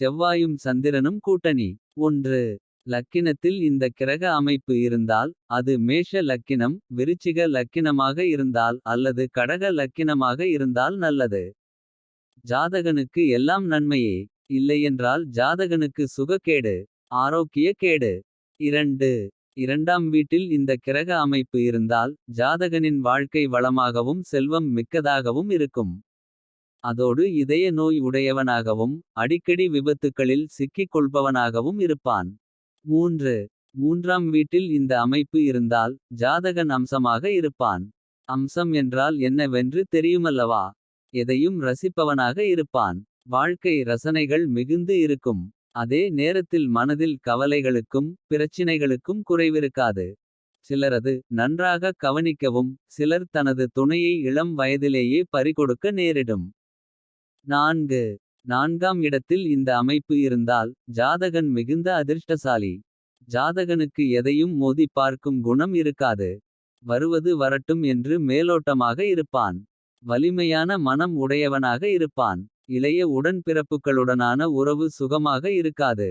செவ்வாயும் சந்திரனும் கூட்டணி. ஒன்று லக்கினத்தில் இந்த கிரக அமைப்பு இருந்தால். அது மேஷ லக்கினம் விருச்சிக லக்கினமாக இருந்தால். அல்லது கடக லக்கினமாக இருந்தால் நல்லது. ஜாதகனுக்கு எல்லாம் நன்மையே. இல்லையென்றால் ஜாதகனுக்கு சுகக்கேடு. ஆரோக்கிய கேடு இரண்டு. இரண்டாம் வீட்டில் இந்த கிரக அமைப்பு இருந்தால். ஜாதகனின் வாழ்க்கை வளமாகவும் செல்வம் மிக்கதாகவும் இருக்கும். அதோடு இதய நோய் உடையவனாகவும். அடிக்கடி விபத்துக்களில் சிக்கிக் கொள்பவனாகவும் இருப்பான். மூன்று மூன்றாம் வீட்டில் இந்த அமைப்பு இருந்தால். ஜாதகன் அம்சமாக இருப்பான். அம்சம் என்றால் என்னவென்று தெரியுமல்லவா. எதையும் ரசிப்பவனாக இருப்பான். வாழ்க்கை ரசனைகள் மிகுந்து இருக்கும். அதே நேரத்தில் மனதில் கவலைகளுக்கும். பிரச்சினைகளுக்கும் குறைவிருக்காது. சிலரது நன்றாக கவனிக்கவும். சிலர் தனது துணையை இளம் வயதிலேயே பறிகொடுக்க நேரிடும். நான்கு நான்காம் இடத்தில் இந்த அமைப்பு இருந்தால். ஜாதகன் மிகுந்த அதிர்ஷ்டசாலி. ஜாதகனுக்கு எதையும் மோதிப் பார்க்கும் குணம் இருக்காது. வருவது வரட்டும் என்று மேலோட்டமாக இருப்பான். வலிமையான மனம் உடையவனாக இருப்பான். இளைய உடன்பிறப்புகளுடனான உறவு சுகமாக இருக்காது.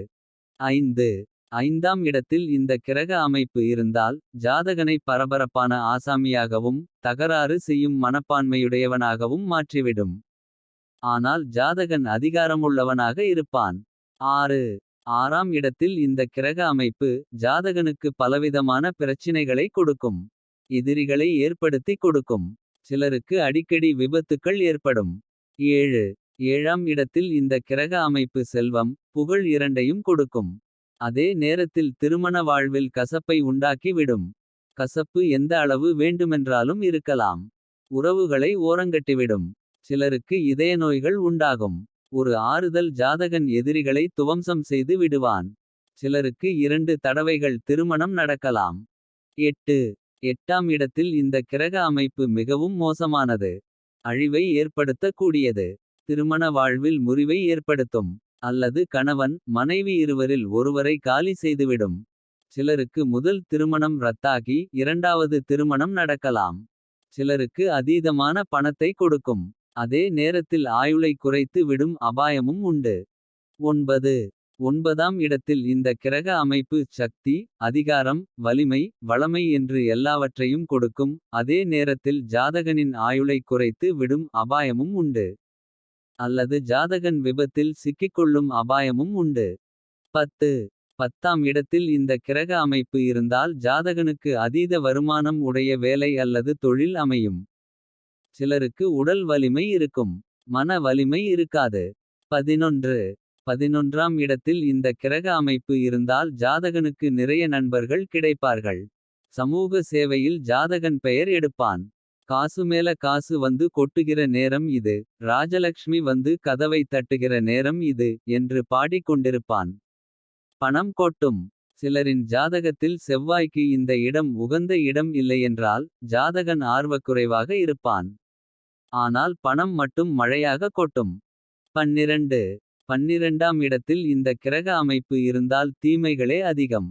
ஐந்து ஐந்தாம் இடத்தில் இந்த கிரக அமைப்பு இருந்தால். ஜாதகனை பரபரப்பான ஆசாமியாகவும். தகராறு செய்யும் மனப்பான்மையுடையவனாகவும் மாற்றிவிடும். ஆனால் ஜாதகன் அதிகாரமுள்ளவனாக இருப்பான். ஆறு ஆறாம் இடத்தில் இந்த கிரக அமைப்பு. ஜாதகனுக்கு பலவிதமான பிரச்சினைகளை கொடுக்கும். எதிரிகளை ஏற்படுத்தி கொடுக்கும். சிலருக்கு அடிக்கடி விபத்துக்கள் ஏற்படும். ஏழு ஏழாம் இடத்தில் இந்த கிரக அமைப்பு செல்வம். புகழ் இரண்டையும் கொடுக்கும். அதே நேரத்தில் திருமண வாழ்வில் கசப்பை உண்டாக்கி விடும். கசப்பு எந்த அளவு வேண்டுமென்றாலும் இருக்கலாம். உறவுகளை ஓரங்கட்டிவிடும். சிலருக்கு இதய நோய்கள் உண்டாகும். ஒரு ஆறுதல் ஜாதகன் எதிரிகளை துவம்சம் செய்து விடுவான். சிலருக்கு இரண்டு தடவைகள் திருமணம் நடக்கலாம். எட்டு எட்டாம் இடத்தில் இந்த கிரக அமைப்பு மிகவும் மோசமானது. அழிவை ஏற்படுத்தக்கூடியது திருமண வாழ்வில் முறிவை ஏற்படுத்தும். அல்லது கணவன் மனைவி இருவரில் ஒருவரை காலி செய்துவிடும். சிலருக்கு முதல் திருமணம் ரத்தாகி இரண்டாவது திருமணம் நடக்கலாம். சிலருக்கு அதீதமான பணத்தை கொடுக்கும். அதே நேரத்தில் ஆயுளை குறைத்து விடும் அபாயமும் உண்டு. ஒன்பது ஒன்பதாம் இடத்தில் இந்த கிரக அமைப்பு சக்தி. அதிகாரம் வலிமை வளமை என்று எல்லாவற்றையும் கொடுக்கும். அதே நேரத்தில் ஜாதகனின் ஆயுளை குறைத்து விடும் அபாயமும் உண்டு. அல்லது ஜாதகன் விபத்தில் சிக்கிக்கொள்ளும் அபாயமும் உண்டு. பத்து பத்தாம் இடத்தில் இந்த கிரக அமைப்பு இருந்தால். ஜாதகனுக்கு அதீத வருமானம் உடைய வேலை அல்லது தொழில் அமையும். சிலருக்கு உடல் வலிமை இருக்கும். மன வலிமை இருக்காது. பதினொன்று பதினொன்றாம் இடத்தில் இந்த கிரக அமைப்பு இருந்தால். ஜாதகனுக்கு நிறைய நண்பர்கள் கிடைப்பார்கள். சமூக சேவையில் ஜாதகன் பெயர் எடுப்பான். காசு மேல காசு வந்து கொட்டுகிற நேரம் இது. ராஜலக்ஷ்மி வந்து கதவை தட்டுகிற நேரம் இது. என்று பாடிக் கொண்டிருப்பான். பணம் கொட்டும் சிலரின் ஜாதகத்தில் செவ்வாய்க்கு இந்த இடம் உகந்த இடம் இல்லையென்றால். ஜாதகன் ஆர்வக்குறைவாக இருப்பான். ஆனால் பணம் மட்டும் மழையாக கொட்டும். பன்னிரண்டு பன்னிரண்டாம் இடத்தில் இந்த கிரக அமைப்பு இருந்தால் தீமைகளே அதிகம்.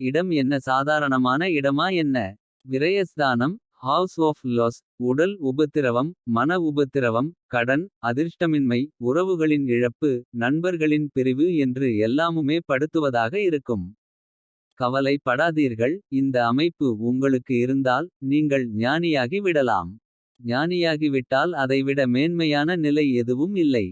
இடம் என்ன சாதாரணமான இடமா என்ன. விரயஸ்தானம் ஹவுஸ் ஆஃப் லாஸ் உடல் உபத்திரவம். மன உபத்திரவம் கடன் அதிர்ஷ்டமின்மை. உறவுகளின் இழப்பு நண்பர்களின் பிரிவு என்று எல்லாமுமே படுத்துவதாக இருக்கும். கவலை படாதீர்கள் இந்த அமைப்பு உங்களுக்கு இருந்தால். நீங்கள் ஞானியாகி விடலாம். ஞானியாகிவிட்டால் அதைவிட மேன்மையான நிலை எதுவும் இல்லை.